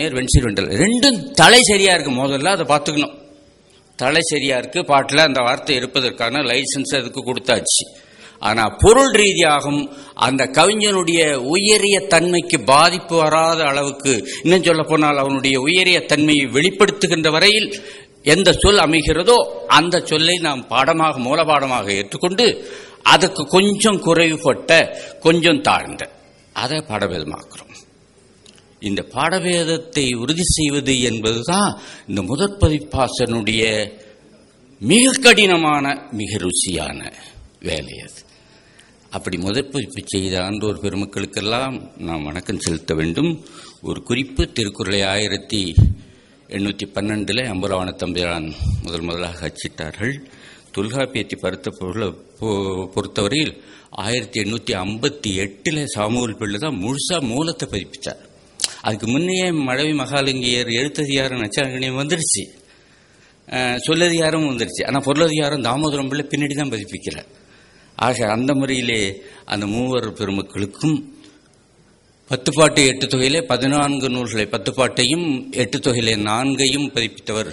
நேர் வென்சில் வெண்டல் ரெண்டும் தலை சரியா இருக்கு. முதல்ல அதை பார்த்துக்கணும். தலை சரியா இருக்கு. பாட்டில் அந்த வார்த்தை இருப்பதற்கான லைசன்ஸ் அதுக்கு கொடுத்தாச்சு. ஆனால் பொருள் ரீதியாகவும் அந்த கவிஞனுடைய உயரிய தன்மைக்கு பாதிப்பு வராத அளவுக்கு இன்னும் சொல்ல போனால் அவனுடைய உயரிய தன்மையை வெளிப்படுத்துகின்ற வரையில் எந்த சொல் அமைகிறதோ அந்த சொல்லை நாம் பாடமாக மூலபாடமாக ஏற்றுக்கொண்டு அதுக்கு கொஞ்சம் குறைவுபட்ட கொஞ்சம் தாழ்ந்த அதை பாடபேதமாக்குறோம் இந்த பாடவேதத்தை உறுதி செய்வது என்பதுதான் இந்த முதற் பதிப்பாசனுடைய மிக கடினமான மிக ருசியான வேலை அது. அப்படி முதற் பதிப்பு செய்த ஆண்டோர் பெருமக்களுக்கெல்லாம் நாம் வணக்கம் செலுத்த வேண்டும். ஒரு குறிப்பு திருக்குறளை ஆயிரத்தி எண்ணூற்றி பன்னெண்டில் அம்பலவான தம்பிரான் முதல் முதலாக அச்சிட்டார்கள். தொல்காப்பியத்தை பருத்த பொருளை பொறுத்தவரையில் ஆயிரத்தி எண்ணூற்றி ஐம்பத்தி எட்டில் சாமுவல் பிள்ளை தான் முழுசாக மூலத்தை பதிப்பித்தார் அதுக்கு முன்னையே மழவி மகாலிங்கியர் எழுத்ததிகாரம் நச்சாங்கனியம் வந்துருச்சு சொல்லதிகாரம் வந்துருச்சு ஆனால் பொருளதிகாரம் தாமோதரம் பிள்ளை பின்னாடி தான் பதிப்பிக்கிறார். ஆக அந்த முறையிலே அந்த மூவர் பெருமக்களுக்கும் பத்து பாட்டு எட்டு தொகையிலே பதினான்கு நூல்களை பத்து பாட்டையும் எட்டு தொகையிலே நான்கையும் பதிப்பித்தவர்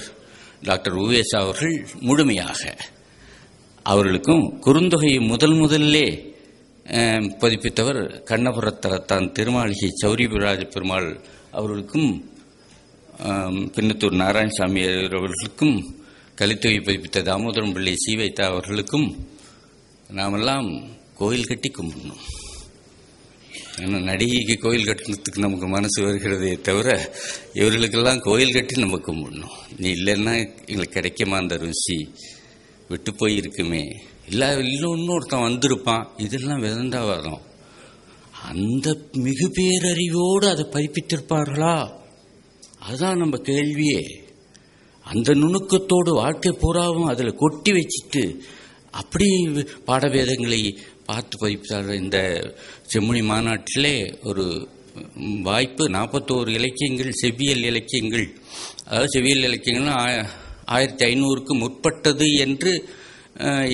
டாக்டர் உவேசா அவர்கள் முழுமையாக. அவர்களுக்கும் குறுந்தொகையை முதல் முதல்லே பதிப்பித்தவர் கண்ணபுரத்தலத்தான் திருமாளிகை சௌரிபராஜ பெருமாள் அவர்களுக்கும் பின்னத்தூர் நாராயணசாமி அவர்களுக்கும் கலித்தொகை பதிப்பித்த தாமோதரம் பிள்ளை சீவைத்தா அவர்களுக்கும் நாமெல்லாம் கோயில் கட்டி கும்பிடணும். ஏன்னா நடிகைக்கு கோயில் கட்டினத்துக்கு நமக்கு மனசு வருகிறதே தவிர இவர்களுக்கெல்லாம் கோயில் கட்டி நம்ம கும்பிடணும். நீ இல்லைன்னா எங்களுக்கு கிடைக்குமா அந்த ருசி? விட்டு போயிருக்குமே. இல்லை இன்னொன்னு ஒருத்தன் வந்திருப்பான். இதெல்லாம் விதண்டாவாதம் அந்த மிகு பேரறிவோடு அதை பதிப்பித்திருப்பார்களா? அதுதான் நம்ம கேள்வியே. அந்த நுணுக்கத்தோடு வாழ்க்கை பூராவும் அதில் கொட்டி வச்சுட்டு அப்படி பாடவேதங்களை பார்த்து பதிப்பித்தார்கள் இந்த செம்முனி மாநாட்டிலே ஒரு வாய்ப்பு. நாற்பத்தோரு இலக்கியங்கள் செவ்வியல் இலக்கியங்கள். அதாவது செவ்வியல் இலக்கியங்கள்னா ஆயிரத்தி ஐநூறுக்கு முற்பட்டது என்று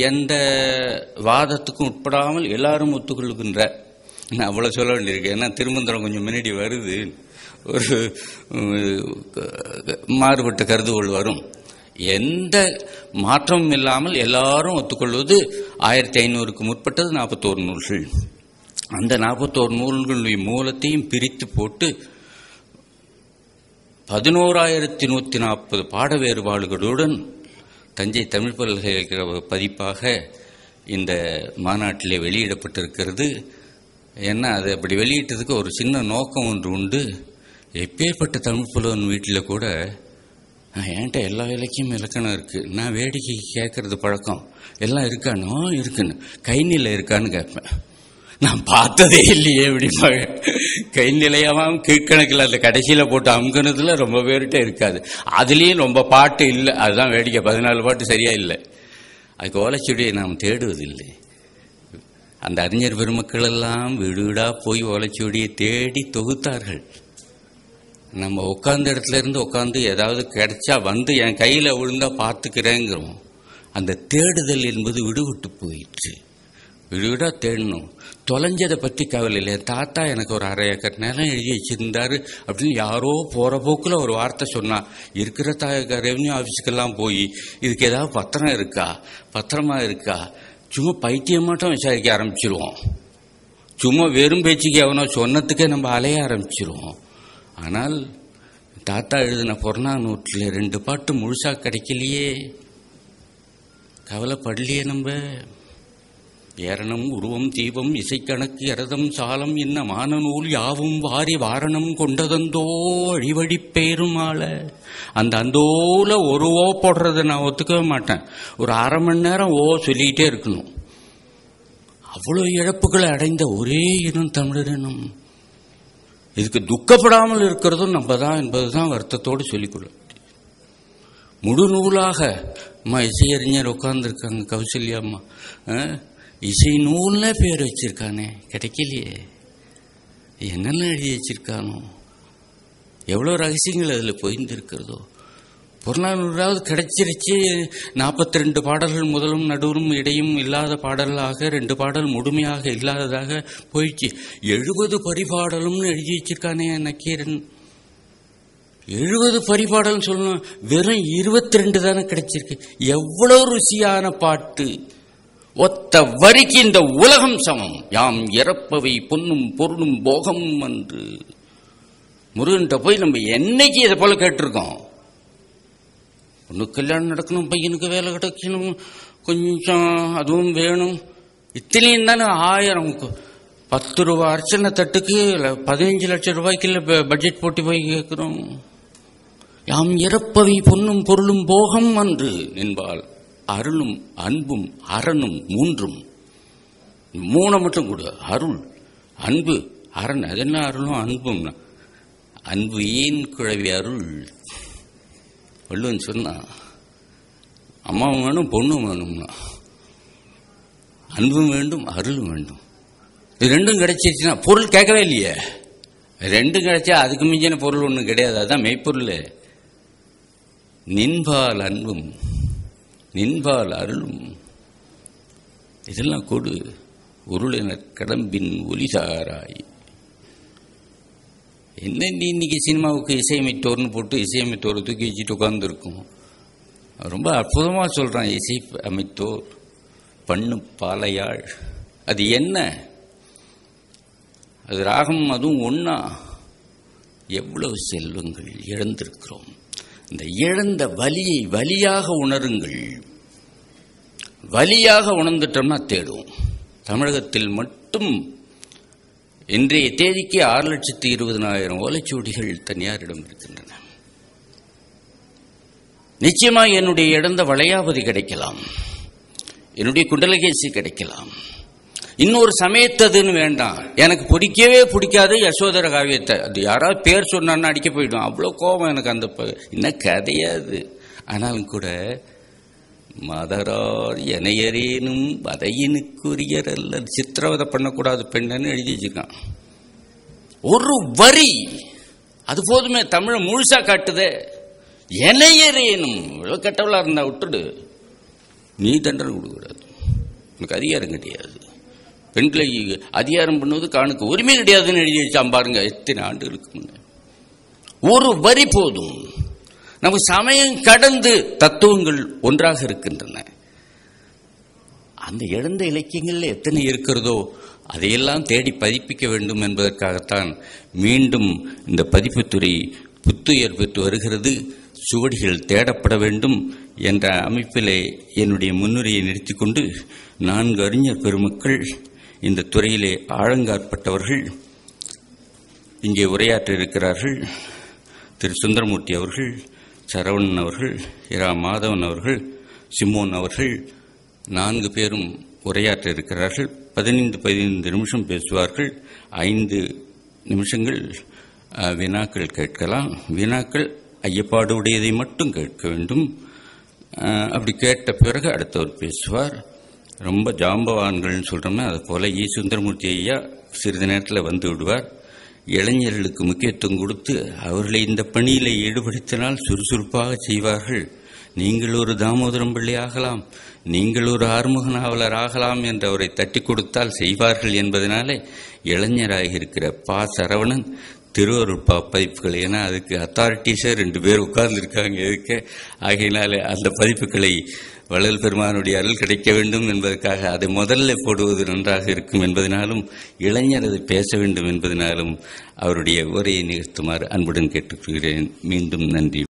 எந்த வாதத்துக்கும் உட்படாமல் எல்லாரும் ஒத்துக்கொள்கின்ற நான் அவ்வளோ சொல்ல வேண்டியிருக்கு. ஏன்னா திருமந்திரம் கொஞ்சம் முன்னாடி வருது. ஒரு மாறுபட்ட கருதுகோள் வரும். எந்த மாற்றமும் இல்லாமல் எல்லாரும் ஒத்துக்கொள்வது ஆயிரத்தி ஐநூறுக்கு முற்பட்டது நாற்பத்தோரு நூல்கள். அந்த நாற்பத்தோரு நூல்களுடைய மூலத்தையும் பிரித்து போட்டு பதினோராயிரத்தி நூற்றி நாற்பது பாட வேறுபாடுகளுடன் தஞ்சை தமிழ் பல்கலைக்கழக பதிப்பாக இந்த மாநாட்டிலே வெளியிடப்பட்டிருக்கிறது. ஏன்னா அது அப்படி வெளியிட்டதுக்கு ஒரு சின்ன நோக்கம் ஒன்று உண்டு. எப்பேற்பட்ட தமிழ் புலவன் வீட்டில் கூட என்கிட்ட எல்லா இலக்கியமும் இலக்கணம் இருக்குது நான் வேடிக்கை கேட்கறது பழக்கம். எல்லாம் இருக்கானோ இருக்குன்னு. கைநிலை இருக்கான்னு கேட்பேன். நான் பார்த்ததே இல்லையே அப்படிம்பாங்க கை நிலையமாக கீழ்கணக்கில் அந்த கடைசியில் போட்டு அமுக்கினதுல ரொம்ப பேர்கிட்ட இருக்காது. அதுலேயும் ரொம்ப பாட்டு இல்லை. அதுதான் வேடிக்கை. பதினாலு பாட்டு சரியாக இல்லை. அதுக்கு ஓலைச்சுவடியை நாம் தேடுவதில்லை. அந்த அறிஞர் பெருமக்கள் எல்லாம் வீடு வீடாக போய் ஓலைச்சுவடியை தேடி தொகுத்தார்கள். நம்ம உட்காந்த இடத்துல இருந்து உட்காந்து ஏதாவது கிடைச்சா வந்து என் கையில் விழுந்தா பார்த்துக்கிறேங்கிறோம். அந்த தேடுதல் என்பது விடுவிட்டு போயிடுச்சு விடுவிடா தேடணும். தொலைஞ்சதை பற்றி கவலை இல்லை தாத்தா எனக்கு ஒரு அரை ஏக்கர் நிலம் எழுதி வச்சிருந்தாரு அப்படின்னு யாரோ போகிற போக்கில் ஒரு வார்த்தை சொன்னால் இருக்கிற தாய ரெவன்யூ ஆஃபீஸுக்கெல்லாம் போய் இதுக்கு ஏதாவது பத்திரம் இருக்கா? பத்திரமா இருக்கா? சும்மா பைத்தியம் மட்டும் விசாரிக்க ஆரம்பிச்சிருவோம். சும்மா வெறும் பேச்சுக்கு எவனோ சொன்னதுக்கே நம்ம அலைய ஆரம்பிச்சிருவோம். ஆனால் தாத்தா எழுதின புறநானூற்றில் ரெண்டு பாட்டு முழுசாக கிடைக்கலையே. கவலைப்படலையே நம்ம. பேரணம் உருவம் தீபம் இசைக்கணக்கு இரதம் சாலம் என்ன மானநூல் யாவும் வாரி வாரணம் கொண்டதந்தோ அழிவழி பேருமால அந்த அந்தோல ஒரு ஓ போடுறதை நான் ஒத்துக்கவே மாட்டேன். ஒரு அரை மணி நேரம் ஓ சொல்லிக்கிட்டே இருக்கணும். அவ்வளோ இழப்புகளை அடைந்த ஒரே இனம் தமிழர் இதுக்கு துக்கப்படாமல் இருக்கிறதும் நம்ம தான் என்பது தான் வருத்தத்தோடு சொல்லிக்கொள்ள முழு நூலாக அம்மா இசையறிஞர் உட்கார்ந்துருக்காங்க கௌசல்யா அம்மா. இசை நூல்ல பேர் வச்சிருக்கானே கிடைக்கலையே. என்னென்ன எழுதி வச்சிருக்கானோ எவ்வளோ ரகசியங்கள் அதில் பொய்ந்திருக்கிறதோ புறநானூறாவது கிடைச்சிருச்சு. நாற்பத்தி ரெண்டு பாடல்கள் முதலும் நடுவும் இடையும் இல்லாத பாடலாக ரெண்டு பாடல் முழுமையாக இல்லாததாக போயிடுச்சு. எழுபது பரிபாடலும்னு எழுதி வச்சிருக்கானே நக்கீரன். எழுபது பரிபாடல்னு சொல்லணும் வெறும் இருபத்தி ரெண்டு தானே கிடைச்சிருக்கு. எவ்வளோ ருசியான பாட்டு. ஒத்த வரிக்கு இந்த உலகம் சமம். யாம் இறப்பவை பொன்னும் பொருளும் போகம் என்று. முருகன்கிட்ட போய் நம்ம என்னைக்கு இதை போல கேட்டிருக்கோம்? பொண்ணுக்கு கல்யாணம் நடக்கணும் பையனுக்கு வேலை கிடைக்கணும் கொஞ்சம் அதுவும் வேணும். இத்தனையும் தானே ஆயிரம் பத்து ரூபா அர்ச்சனை தட்டுக்கு பதினஞ்சு லட்சம் ரூபாய்க்கு இல்ல பட்ஜெட் போட்டு போய் கேட்கிறோம். யாம் இறப்பவை பொன்னும் பொருளும் போகம் என்று. என்பால் அருளும் அன்பும் அரணும் மூன்றும். மூணை மட்டும் கொடு. அருள் அன்பு அரண். அது என்ன அருளும் அன்பும் அன்பு ஏன் குழவி அருள்? வள்ளுவன் சொன்னா அம்மாவும் வேணும் பொண்ணும் வேணும்னா. அன்பும் வேண்டும் அருளும் வேண்டும். இது ரெண்டும் கிடைச்சிருச்சுன்னா பொருள் கேட்கவே இல்லையே. ரெண்டும் கிடைச்சா அதுக்கு மிஞ்சின பொருள் ஒன்றும் கிடையாது. அதுதான் மெய்ப்பொருள். நின்பால் அன்பும் நின்பால் அருளும். இதெல்லாம் கொடு உருளினர் கடம்பின் ஒலிசாராய். என்ன நீ இன்னைக்கு சினிமாவுக்கு இசையமைத்தோர்னு போட்டு இசையமைத்தோரை தூக்கி வச்சுட்டு உட்காந்துருக்கும் ரொம்ப அற்புதமாக சொல்கிறான் இசை அமைத்தோர் பண்ணு பாலையாள். அது என்ன? அது ராகம் அதுவும் ஒன்றா எவ்வளவு செல்வங்கள் இழந்திருக்கிறோம். இந்த இழந்த வலியை வலியாக உணருங்கள். வலியாக உணர்ந்துட்டோம்னா தேடுவோம். தமிழகத்தில் மட்டும் இன்றைய தேதிக்கு ஆறு லட்சத்து இருபதனாயிரம் ஓலைச்சுவடிகள் தனியாரிடம் இருக்கின்றன. நிச்சயமாக என்னுடைய இழந்த வளையாபதி கிடைக்கலாம். என்னுடைய குண்டலகேசி கிடைக்கலாம். இன்னொரு சமயத்ததுன்னு வேண்டாம். எனக்கு பிடிக்கவே பிடிக்காது யசோதர காவியத்தை. அது யாராவது பேர் சொன்னான்னு அடிக்க போயிடும். அவ்வளோ கோபம் எனக்கு அந்த ப- என்ன கதையாது ஆனாலும் கூட மதரார் எனையரேனும் வதையினுக்குரியர் அல்ல. சித்திரவதை பண்ணக்கூடாது பெண்ணன்னு எழுதி வச்சிருக்கான். ஒரு வரி! அது போதுமே தமிழை முழுசா காட்டுதே. எனையரேனும் இவ்வளோ கெட்டவளா இருந்தா விட்டுடு. நீ தண்டனை கொடுக்கக்கூடாது. உனக்கு அதிகாரம் கிடையாது. பெண்களை அதிகாரம் பண்ணுவது காணுக்கு உரிமை கிடையாதுன்னு எழுதி வச்சான் பாருங்க. எத்தனை ஆண்டுகளுக்கு முன்ன ஒரு வரி போதும். நமக்கு சமயம் கடந்து தத்துவங்கள் ஒன்றாக இருக்கின்றன. அந்த இழந்த இலக்கியங்கள்ல எத்தனை இருக்கிறதோ அதையெல்லாம் தேடி பதிப்பிக்க வேண்டும் என்பதற்காகத்தான் மீண்டும் இந்த பதிப்புத்துறை புத்துயர் பெற்று வருகிறது. சுவடிகள் தேடப்பட வேண்டும் என்ற அமைப்பிலே என்னுடைய முன்னுரையை நிறுத்திக்கொண்டு நான்கு அறிஞர் பெருமக்கள் இந்த துறையிலே ஆழங்காற்பட்டவர்கள் இங்கே உரையாற்ற இருக்கிறார்கள் திரு சுந்தரமூர்த்தி அவர்கள் சரவணன் அவர்கள் இரா மாதவன் அவர்கள் சிம்மோன் அவர்கள் நான்கு பேரும் உரையாற்ற இருக்கிறார்கள் பதினைந்து பதினைந்து நிமிஷம் பேசுவார்கள். ஐந்து நிமிஷங்கள் வினாக்கள் கேட்கலாம். வினாக்கள் ஐயப்பாடு உடையதை மட்டும் கேட்க வேண்டும். அப்படி கேட்ட பிறகு அடுத்தவர் பேசுவார். ரொம்ப ஜாம்பவான்கள்னு சொல்கிறோமே அது போல ஈ. சுந்தரமூர்த்தி ஐயா சிறிது நேரத்தில் வந்து விடுவார். இளைஞர்களுக்கு முக்கியத்துவம் கொடுத்து அவர்களை இந்த பணியில் ஈடுபடுத்தினால் சுறுசுறுப்பாக செய்வார்கள். நீங்கள் ஒரு தாமோதரம் பிள்ளை ஆகலாம். நீங்கள் ஒரு ஆறுமுக நாவலர் ஆகலாம் என்று அவரை தட்டி கொடுத்தால் செய்வார்கள் என்பதனாலே இளைஞராக இருக்கிற பா. சரவணன் திருவருள் பா. பதிப்புகள் ஏன்னா அதுக்கு அத்தாரிட்டிஸே ரெண்டு பேர் உட்கார்ந்துருக்காங்க எதுக்க? ஆகையினாலே அந்த பதிப்புகளை வள்ளல் பெருமானுடைய அருள் கிடைக்க வேண்டும் என்பதற்காக அதை முதல்ல போடுவது நன்றாக இருக்கும் என்பதனாலும் இளைஞர் அதை பேச வேண்டும் என்பதனாலும் அவருடைய உரையை நிகழ்த்துமாறு அன்புடன் கேட்டுக்கொள்கிறேன். மீண்டும் நன்றி.